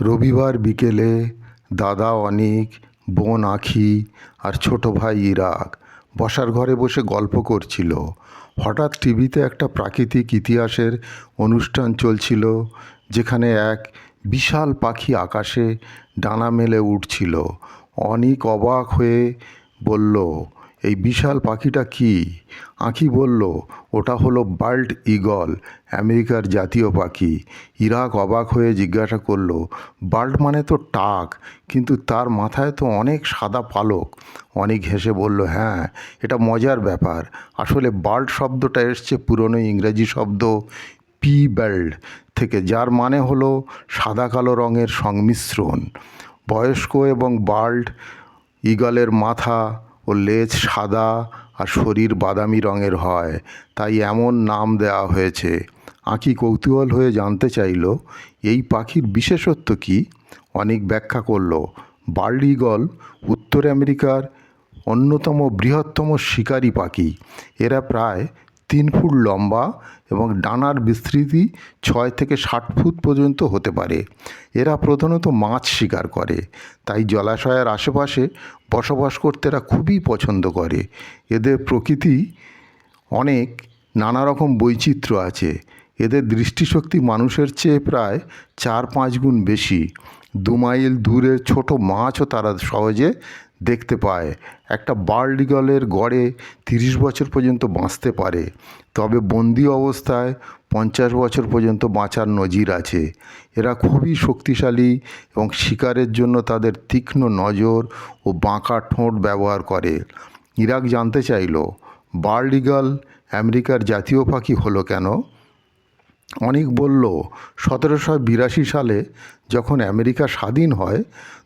রবিবার বিকেলে দাদা অনীক, বোন আঁখি আর ছোট ভাই ইরাক বসার ঘরে বসে গল্প করছিল। হঠাৎ টিভিতে একটা প্রাকৃতিক ইতিহাসের অনুষ্ঠান চলছিল, যেখানে এক বিশাল পাখি আকাশে ডানা মেলে উড়ছিল অনীক অবাক হয়ে বলল এই বিশাল পাখিটা কি? আঁখি বলল, ওটা হলো বাল্ট ঈগল আমেরিকার জাতীয় পাখি। ইরাক অবাক হয়ে জিজ্ঞাসা করল, বাল্ট মানে তো টাক, কিন্তু তার মাথায় তো অনেক সাদা পালক। অনেক হেসে বলল হ্যাঁ এটা মজার ব্যাপার। আসলে বাল্ট শব্দটা এসছে পুরনো ইংরেজি শব্দ পি বেল্ট থেকে, যার মানে হলো সাদা কালো রঙের সংমিশ্রণ। বয়স্ক এবং বাল্ট ঈগলের মাথা ও লেজ সাদা আর শরীর বাদামি রঙের হয়, তাই এমন নাম দেওয়া হয়েছে। আঁকি কৌতূহল হয়ে জানতে চাইল, এই পাখির বিশেষত্ব কি? অনেক ব্যাখ্যা করল, বার্লিগল উত্তর আমেরিকার অন্যতম বৃহত্তম শিকারী পাখি। এরা প্রায় তিন ফুট লম্বা এবং ডানার বিস্তৃতি ছয় থেকে ষাট ফুট পর্যন্ত হতে পারে। এরা প্রধানত মাছ শিকার করে, তাই জলাশয়ের আশেপাশে বসবাস করতে এরা খুবই পছন্দ করে। এদের প্রকৃতি অনেক নানা রকম বৈচিত্র্য আছে। এদের দৃষ্টিশক্তি মানুষের চেয়ে প্রায় চার পাঁচ গুণ বেশি। দু মাইল দূরের ছোট মাছও তারা সহজে দেখতে পায়। একটা বার্ড ইগলের গড়ে তিরিশ বছর পর্যন্ত বাঁচতে পারে। তবে বন্দি অবস্থায় পঞ্চাশ বছর পর্যন্ত বাঁচার নজির আছে। এরা খুবই শক্তিশালী এবং শিকারের জন্য তাদের তীক্ষ্ণ নজর ও বাঁকা ঠোঁট ব্যবহার করে। ইরাক জানতে চাইল বার্ড ইগল আমেরিকার জাতীয় পাখি হলো কেন? অনেক বলল, সতেরোশো বিরাশি সালে যখন আমেরিকা স্বাধীন হয়,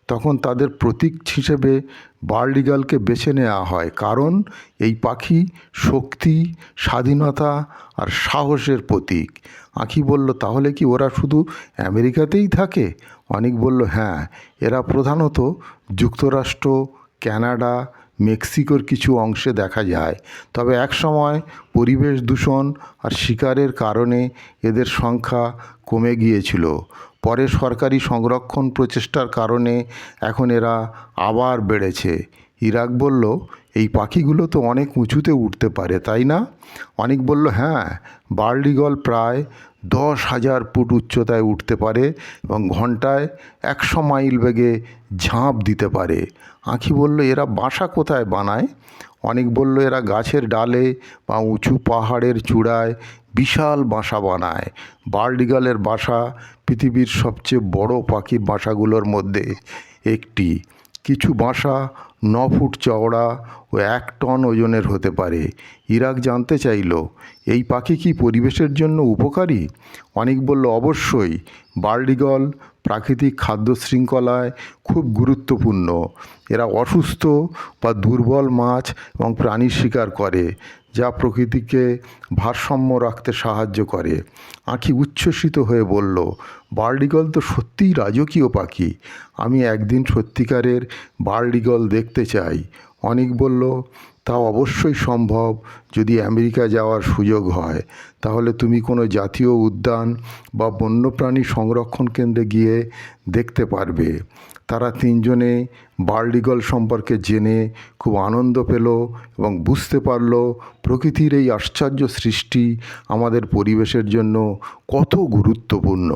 তখন তাদের প্রতীক হিসেবে বার্ড ইগলকে বেছে নেওয়া হয়। কারণ এই পাখি শক্তি, স্বাধীনতা আর সাহসের প্রতীক। আঁখি বলল, তাহলে কি ওরা শুধু আমেরিকাতেই থাকে? অনেক বলল হ্যাঁ এরা প্রধানত যুক্তরাষ্ট্র, ক্যানাডা মেক্সিকোর কিছু অংশে দেখা যায়। তবে এক সময় পরিবেশ দূষণ আর শিকারের কারণে এদের সংখ্যা কমে গিয়েছিল। পরে সরকারি সংরক্ষণ প্রচেষ্টার কারণে এখন এরা আবার বেড়েছে। ইরাক বলল, এই পাখিগুলো তো অনেক উঁচুতে উঠতে পারে, তাই না? অনেক বলল হ্যাঁ বার্ড ঈগল প্রায় দশ হাজার ফুট উচ্চতায় উঠতে পারে এবং ঘন্টায় একশো মাইল বেগে ঝাঁপ দিতে পারে। আঁখি বলল, এরা বাসা কোথায় বানায়? অনেক বলল, এরা গাছের ডালে বা উঁচু পাহাড়ের চূড়ায় বিশাল বাসা বানায়। বার্ড ঈগলের বাসা পৃথিবীর সবচেয়ে বড় পাখির বাসাগুলোর মধ্যে একটি। কিছু বাসা ন ফুট চওড়া ও এক টন ওজনের হতে পারে। ইরাক জানতে চাইল, এই পাখি কি পরিবেশের জন্য উপকারী? অনেক বলল, অবশ্যই। বার্ডিগল প্রাকৃতিক খাদ্য শৃঙ্খলায় খুব গুরুত্বপূর্ণ। এরা অসুস্থ বা দুর্বল মাছ এবং প্রাণী শিকার করে, যা প্রকৃতিকে ভারসাম্য রাখতে সাহায্য করে। আঁখি উচ্ছ্বসিত হয়ে বলল বার্ডিগল তো সত্যিই রাজকীয় পাখি। আমি একদিন সত্যিকারের বার্ড ঈগল দেখতে চাই। অনেক বলল তা অবশ্যই সম্ভব যদি আমেরিকা যাওয়ার সুযোগ হয়। তাহলে তুমি কোনো জাতীয় উদ্যান বা বন্যপ্রাণী সংরক্ষণ কেন্দ্রে গিয়ে দেখতে পারবে। তারা তিনজনে বার্ড ঈগল সম্পর্কে জেনে খুব আনন্দ পেল এবং বুঝতে পারল প্রকৃতির এই আশ্চর্য সৃষ্টি আমাদের পরিবেশের জন্য কত গুরুত্বপূর্ণ।